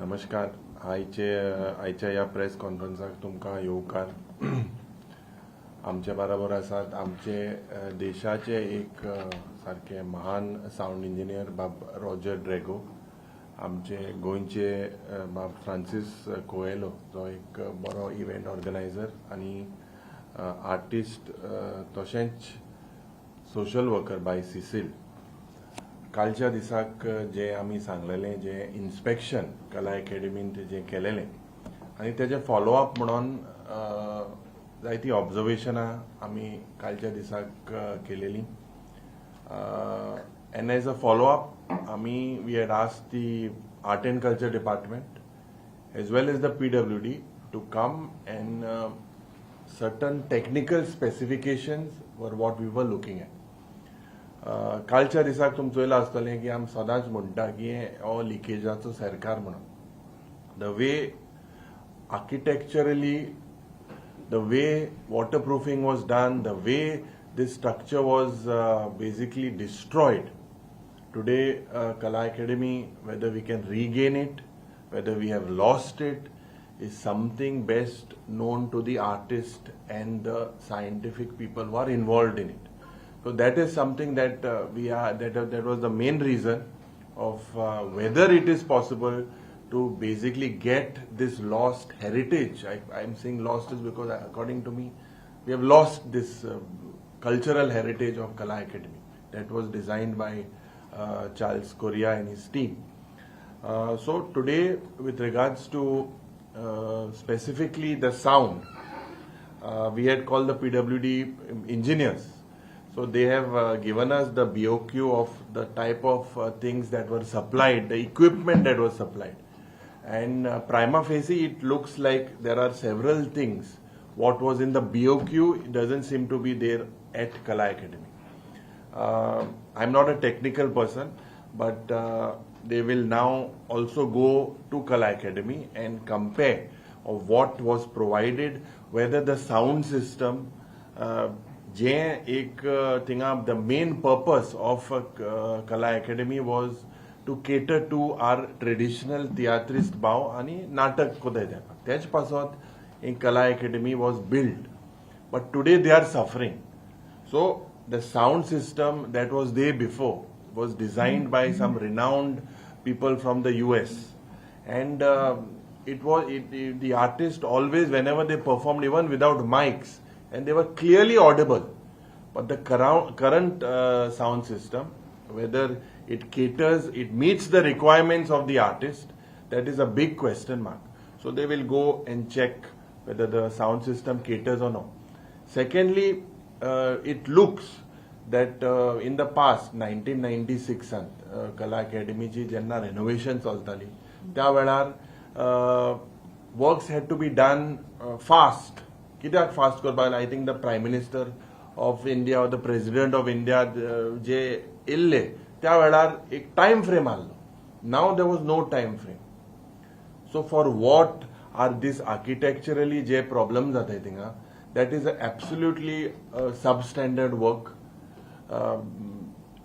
नमस्कार आयचे आयच्या या प्रेस कॉन्फरन्साक तुमकां येवकार आमचे बरोबर आसात आमचे देशाचे एक सारखे महान साऊंड इंजिनियर बाब रॉजर ड्रेगो आमचे गोंयचे बाब फ्रांसीस कोएलो जो एक बरो इव्हेंट ऑर्गनायझर आणि आर्टिस्ट तशेंच सोशल वर्कर बाय सिसील कालच्या दिसाक जे आम्ही सांगलेले जे इन्स्पेक्शन कला ते जे केलेले आणि त्याचे फॉलोअप म्हणून जायती ऑब्जर्वेशनां आम्ही कालच्या दिसाक केलेली an as a follow up आम्ही we had as the art and culture department as well as the P W D to come and certain technical specifications वर what we were looking at कालच्या दिसाक दिसा तुमचला आसतलें की सदांच म्हणटा की लिकेजाचो सरकार म्हणून the way architecturally the way water proofing was done the way this structure was basically destroyed today Kala Academy whether we can regain it whether we have lost it is something best known to the artists and the scientific people are involved in it So that is something that uh, we are that uh, that was the main reason of uh, whether it is possible to basically get this lost heritage. I am saying lost is because according to me, we have lost this uh, cultural heritage of Kala Academy that was designed by uh, Charles Correa and his team. Uh, so today, with regards to uh, specifically the sound, uh, we had called the PWD engineers so they have uh, given us the BOQ of the type of uh, things that were supplied, the equipment that was supplied. And uh, prima facie, it looks like there are several things. What was in the BOQ doesn't seem to be there at Kala Academy. Uh, I'm not a technical person, but uh, they will now also go to Kala Academy and compare of what was provided, whether the sound system, uh, uh, जे एक थिंगा the main purpose of Kala Academy was to cater to our traditional tiatrist भाव आणि नाटक कोताय देवपाक तेच पासत एक Kala Academy was build but today they are suffering So the sound system that was there before was designed by some renowned people from the US, and uh, it was it, it- the artist always whenever they performed even without mics, and they were clearly audible. But the current, current uh, sound system, whether it caters, it meets the requirements of the artist, that is a big question mark. So they will go and check whether the sound system caters or not. Secondly, uh, it looks that uh, in the past 1996 ant uh, कला अकॅडमीची जेन्ना renovation चलताली त्या वेळार works had to be done fast कित्याक fast करपाक I think the prime minister of India the president of India जे येल्ले त्या वेळार एक टायम फ्रेम आसलो नाव there was no time frame so for what are these architecturally जे प्रॉब्लम जाताय थिंगा that is absolutely substandard work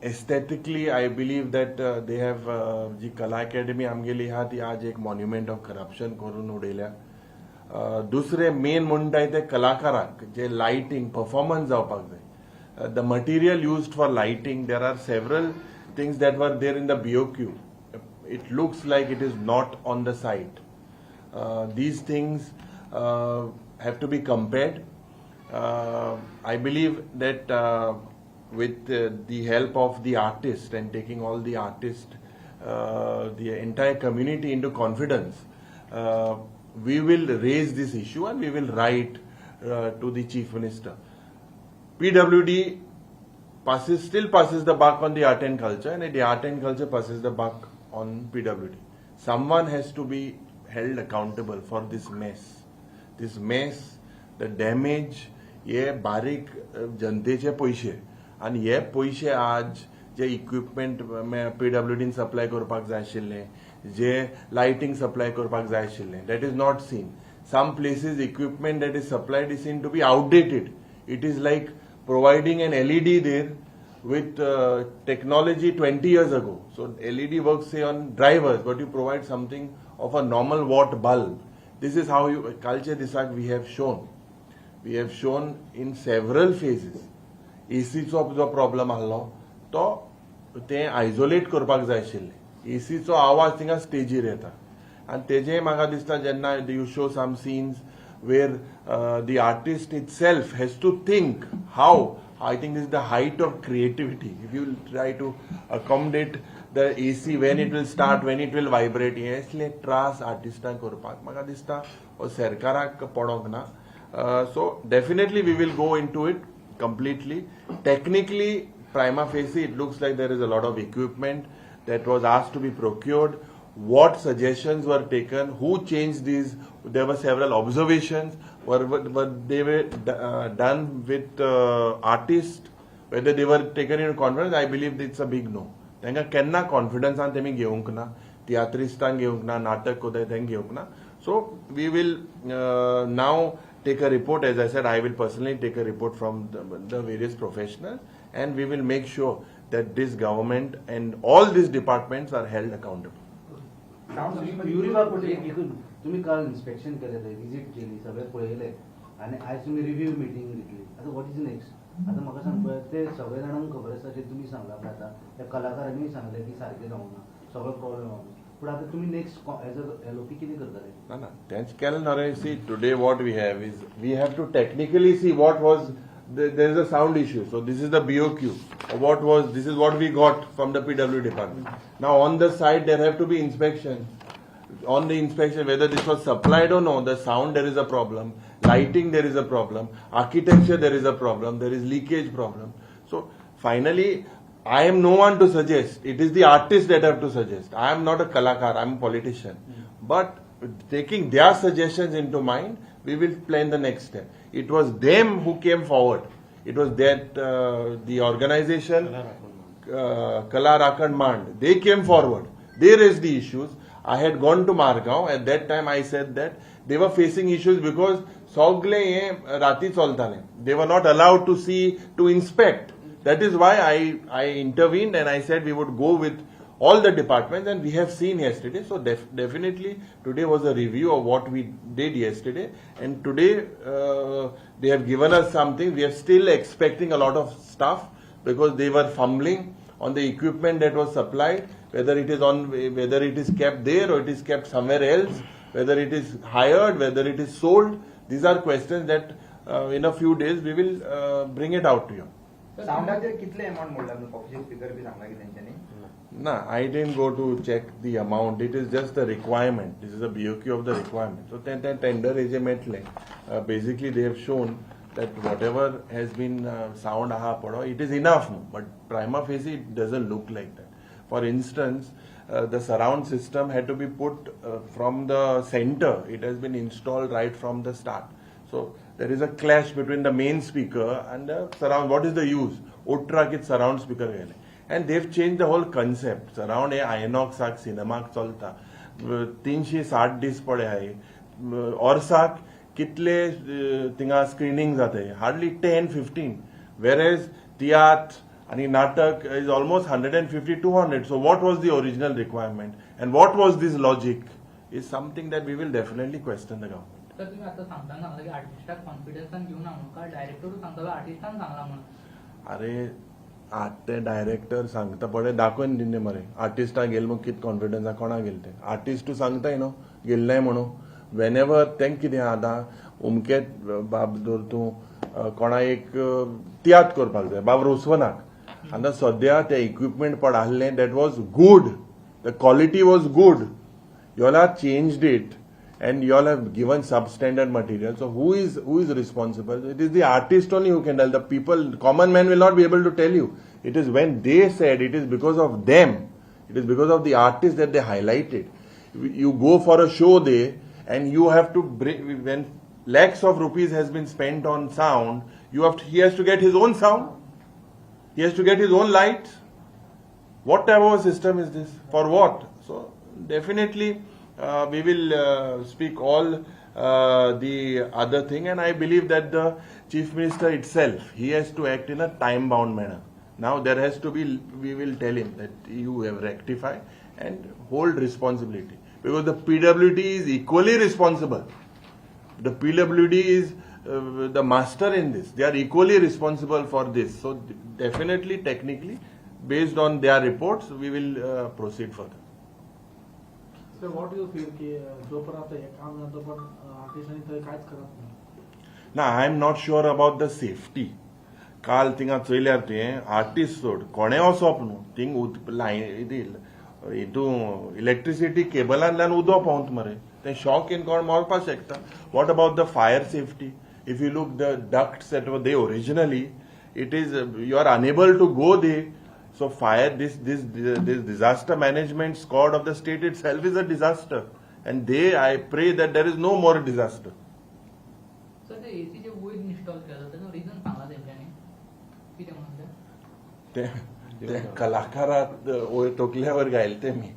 aesthetically I believe that they have जी कला अकॅडमी आमगेली आहा ती आज एक मॉन्युमेंट ऑफ करप्शन करून उडयल्या दुसरे मेन म्हणटाय ते कलाकाराक जे लायटिंग परफॉर्मन्स जावपाक जाय the material used for lighting there are several things that were there in the BOQ it looks like it is not on the site. Uh, these things uh, have to be compared. Uh, I believe that uh, with uh, the help of the artist and taking all the artist, uh, the entire community into confidence, uh, we will raise this issue and we will write uh, to the chief minister. PWD passes still passes the buck on the art and culture, and the art and culture passes the buck on PWD. Someone has to be held accountable for this mess. This mess, the damage, ye barik बारीक जनतेचे पैसे आणि हे पैसे आज जे equipment पीडब्ल्यूडीन supply करपाक जाय आशिल्ले जे लाइटिंग सप्लाय करपाक जाय is not seen some places equipment that is supplied is seen to be outdated it is like providing an LED there with technology twenty years ago so LED work say on drivers but you provide something of a normal watt bulb this is how you कालचे दिसाक we have shown we have shown in several phases एसीचो जो problem आसलो तो isolate आयझोलेट करपाक एसीचो आवाज थिंगा स्टेजीर येता आनी तेजेय म्हाका दिसता जेन्ना you show some scenes where the artist itself has to think how I think is the height of creativity if you try to accommodate the AC when it will start when it will vibrate हे असले त्रास आर्टिस्टांक करपाक म्हाका दिसता हो सरकाराक पडोंक ना so definitely we will go in to it completely technically prima facie it looks like there is a lot of equipment that was asked to be procured. What suggestions were taken? Who changed these? There were several observations. Were, were, were they were uh, done with uh, artists? Whether they were taken into confidence, I believe it's a big no. तांकां केन्ना कॉन्फिडन्सान तेमी घेवंक ना तियात्रिस्टांक घेवंक ना नाटक कोताय तेंक घेवंक ना so we will now take a report. As I said, I will personally take a report from the, the various professionals, and we will make sure that this government and all these departments are held accountable. युरिबा Patel एकूण तुम्ही काल inspection केलेले visit केली सगळे पळयले आणि आज तुम्ही रिव्ह्यू मिटींग घेतली आता व्हॉट इज नेक्स्ट आता म्हाका सांग पळय ते सगळे जाणांक खबर आसा जे तुमी सांगला पळय आता त्या कलाकारांनी सांगले की सारखे जावंक ना सगळो प्रॉब्लेम पूण आता तुम्ही नेक्स्ट एज अ एलओपी कितें करतले No, no. Thanks, Kellen. Or see, today what we have is we have to technically see what was the, there is a sound issue. So this is the BOQ. What was this is what we got from the PW department. Now on the site there have to be inspection. On the inspection, whether this was supplied or no, the sound there is a problem, lighting there is a problem, architecture there is a problem, there is leakage problem. So finally, I am no one to suggest. It is the artist that have to suggest. I am not a kalakar. I am a politician. Hmm. But taking their suggestions into mind, we will plan the next step. It was them who came forward. It was that uh, the organization, Kala Rakhand uh, Mand, they came forward. They raised the issues. I had gone to Margao. At that time, I said that they were facing issues because Sogle Rati Soltane. They were not allowed to see, to inspect. That is why I, I intervened and I said we would go with all the departments and we have seen yesterday so def- definitely today was a review of what we did yesterday and today uh, they have given us something we are still expecting a lot of stuff because they were fumbling on the equipment that was supplied whether it is on whether it is kept there or it is kept somewhere else whether it is hired whether it is sold these are questions that uh, in a few days we will uh, bring it out to you साऊंडाचे कितले amount म्हणला popular speaker बी सांगला की त्यांच्यानी no, I didn't go to check the amount. It is just the requirement. This is a BOQ of the requirement. So then the tender agreement, uh, basically they have shown that whatever has been uh, sound aha pado, it is enough. But prima facie, it doesn't look like that. For instance, uh, the surround system had to be put uh, from the center. It has been installed right from the start. So there is a clash between the main speaker and the surround. What is the use? Ultra kit surround speaker. And they've change the whole concept around हे आयनॉक्साक सिनेमाक चलता तीनशे साठ दीस पडे आहे ऑर्साक कितले थिंगा स्क्रिनींग जाताय hardly ten fifteen whereas tiatr आणि नाटक is almost hundred and fifty two hundred so what was the original requirement and what was this logic is something that we will definitely question the government अरे ते director सांगता पडे दाखोवन दिल्ले मरे आर्टिस्टा गेल मग कित कॉन्फिडन्स कोणा गेल ते आर्टिस्टू सांगताय न्हू गेल्लें म्हणून वेन एवर तेंक कितें आतां उमकेत बाब धर तूं कोणा एक तियात करपाक जाय बाब रोसवनाक आतां सद्या तें इक्विपमेंट पड आहलें that was good the quality was good or change it and you all have given substandard material. So who is who is responsible? It is the artist only who can tell. The people, common man will not be able to tell you. It is when they said it is because of them. It is because of the artist that they highlighted. You go for a show there, and you have to bring when lakhs of rupees has been spent on sound. You have to, he has to get his own sound. He has to get his own light. What type of system is this? For what? So definitely uh, we will uh, speak all uh, the other thing and I believe that the chief minister itself he has to act in a time bound manner now there has to be we will tell him that you have rectified and hold responsibility because the PWD is equally responsible the PWD is uh, the master in this they are equally responsible for this so definitely technically based on their reports we will uh, proceed further what ना I am not sure about the safety काल थिंगा चोयल्यार तुवें artist सोड कोणें हो वसप न्हू thing उद लायन हितू इलेक्ट्रिसिटी केबलांतल्यान उदो पावत मरे ते शॉक इन कोण मरपाक शकता what about the fire safety if you look the ducts at there originally it is you are unable to go there So fire, this, this, this disaster management squad of the state itself is a disaster. And they, I pray that there is no more disaster. ते कलाकारात वयर तकल्यावर घायल ते मी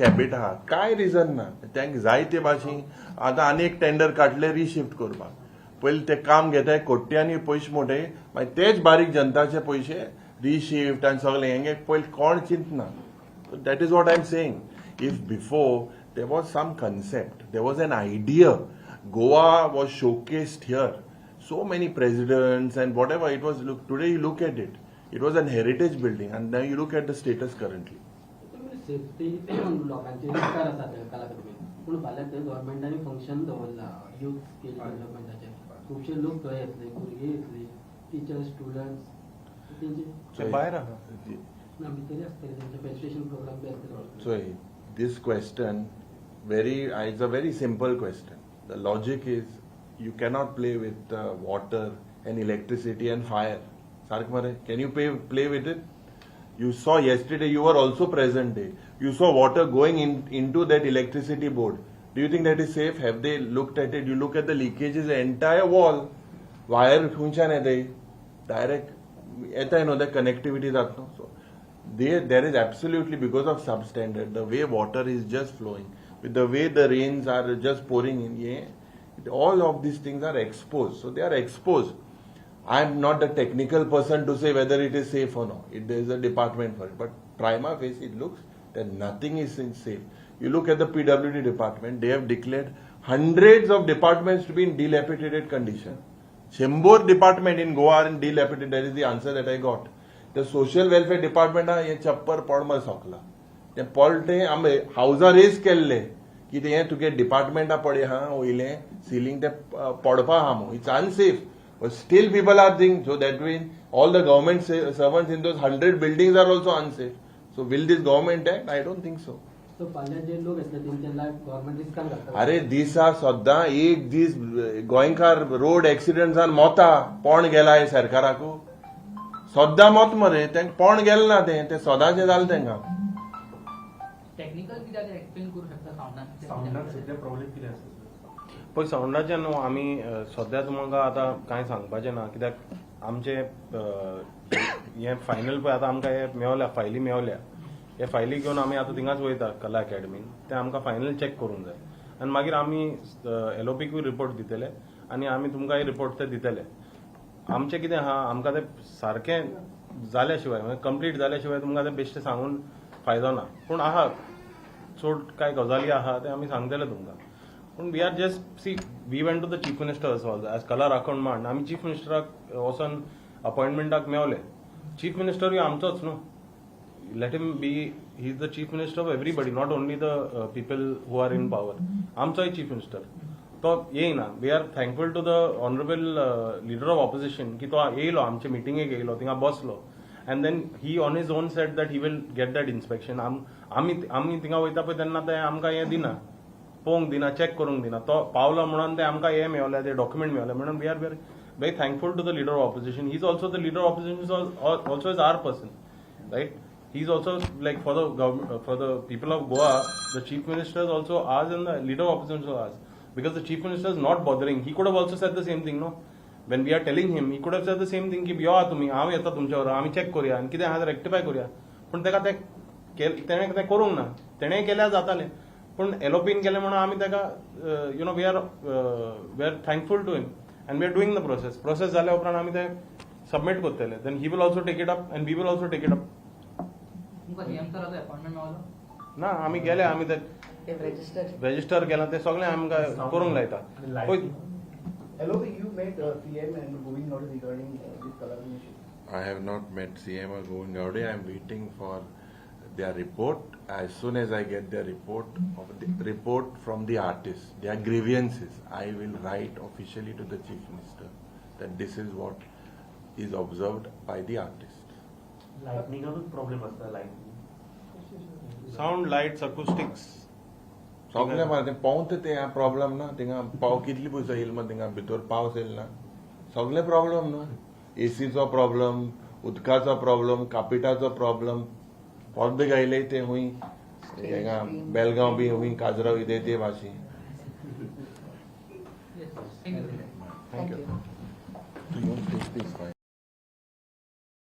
habit आहा काय reason ना त्यांक जायते भाशेन आतां आनी एक टेंडर काढले रिशिफ्ट करपाक पहिले ते काम घेते कोट्यांनी पैसे मोठे तेच बारीक जनताचे पैसे रिशिफ्ट आणि सगळे हे पहिले कोण चिंतना that is what I am saying if before there was some concept there was an idea Goa was showcased here so many president and whatever it was look today you look at it it was an heritage and you look at the status currently safety लोकांचे Social look like teachers, students. So this question, it's a very simple question. The logic is you cannot play with uh, water and electricity and fire. Can you play with it? You saw yesterday, you were also present day. You saw water going into that electricity board. Do you think that is safe? Have they looked at it? You look at the leakages, the entire wall, wire khuncha they, direct, eta know the connectivity that no. So there, there is absolutely because of substandard, the way water is just flowing, with the way the rains are just pouring in, yeah, all of these things are exposed. So they are exposed. I am not the technical person to say whether it is safe or not. It, there is a department for it. But prima facie, it looks that nothing is safe. You look at the PWD department, they have declared hundreds of departments to be in dilapidated condition. Chimbor department in Goa are in dilapidated, that is the answer that I got. The social welfare department हा हे छप्पर पडमर सोकला ते पॉल्टे आमे हावजा raise केल्ले की ते तुगे डिपार्टमेंटा पडे हा वयले सिलींग ते पडपा हा मो it's But still people are thinking, so that way all the government servants in those 100 buildings are also unsafe. So will this government act? I don't think so. अरे दिसा सद्दां एक दीस गोंयकार रोड एक्सिडेंटान मोता पोण गेला हे सरकाराकू सद्दां मोत मरे ते पोंड गेल ना ते ते सदांचे जालें तेंकां पळय सावंडाचे न्हू आमी सद्या तुमकां आतां कांय सांगपाचें ना कित्याक आमचे हें फायनल पळय आतां आमकां हें मेवल्या फायली मेवल्या हे फायली घेऊन आमी आता थिंगाच वयता कला अकॅडमीन ते आमकां फायनल चेक करूंक जाय आनी मागीर आमी एलओपीकूय रिपोर्ट दितले आनी आमी तुमकांय रिपोर्ट ते दितले आमचे कितें आहा आमकां तें सारकें जाल्या शिवाय म्हणजे कंप्लीट जाल्या शिवाय तुमकां तें सांगून फायदो ना पूण आहा चड कांय गजाली आहा ते आमी सांगतले तुमकां पूण we are just see we went to the chief minister also as Kala Rakhan Mand आमी चीफ मिनिस्टराक वचोन अपॉइंटमेंटाक मेवले चीफ मिनिस्टरूय आमचोच न्हू let him be he is the chief minister of everybody not the the people who are in power i'm chief minister तो येईना we are thankful to the honourable leader of opposition की तो येयलो आमचे मिटिंगेक येयलो थिंगा बसलो and then he on his own said that he will get that inspection आमी आमी थिंगा वयता पळय तेन्ना ते आमकां हें दिना पळोवंक दिना चॅक करूंक दिना तो पावलो म्हणून ते आमकां हें मेवले ते डॉक्युमेंट मेवले म्हणून we are very very thankful to the leader of opposition he is also the leader of opposition also is our person right he is also like for the government, uh, for the people of Goa, the chief minister is also asked and the leader of opposition is asked because the chief minister is not bothering. He could have also said the same thing, no? When we are telling him, he could have said the same thing की या तुम्ही हांव येता तुमच्या बरोबर आम्ही check करूया आणि कितें आहा रेक्टिफाय करूया पूण तेका ते तेणें तें करूंक ना तेणें केल्यार जातालें पण एलोपिन केलें म्हणून आम्ही त्या you know we are we are thankful to him and we are doing the process process झाल्या उपरांत आम्ही ते सबमिट करतले then he will also take it up and we will also take it up ना आमी गेले आमी ते रजिस्टर केला ते सगळे आमकां करूंक लायता पळय Hello, you met uh, CM and Govind Gowda regarding uh, this color issue. I have not met CM or Govind Gowde. I am waiting for their report. As soon as I get their report of the report from the artists, their grievances, I will write officially to the chief minister that this is what is observed by the artists. लाईटनिंगातच problem असतात light sound lights acoustics सगळे मरे तें पावता ते problem ना तिंगा पाव कितली पयसो येयल मग तिंगा भितर पावस येईल ना सगळे प्रॉब्लेम ना एसीचो प्रॉब्लेम उदकाचो प्रॉब्लेम कापिटाचो प्रॉब्लेम पद्द गेले ते हुंय हांगा बेलगांव बी हुंय काजराव इदे ते भाषी थँक्यू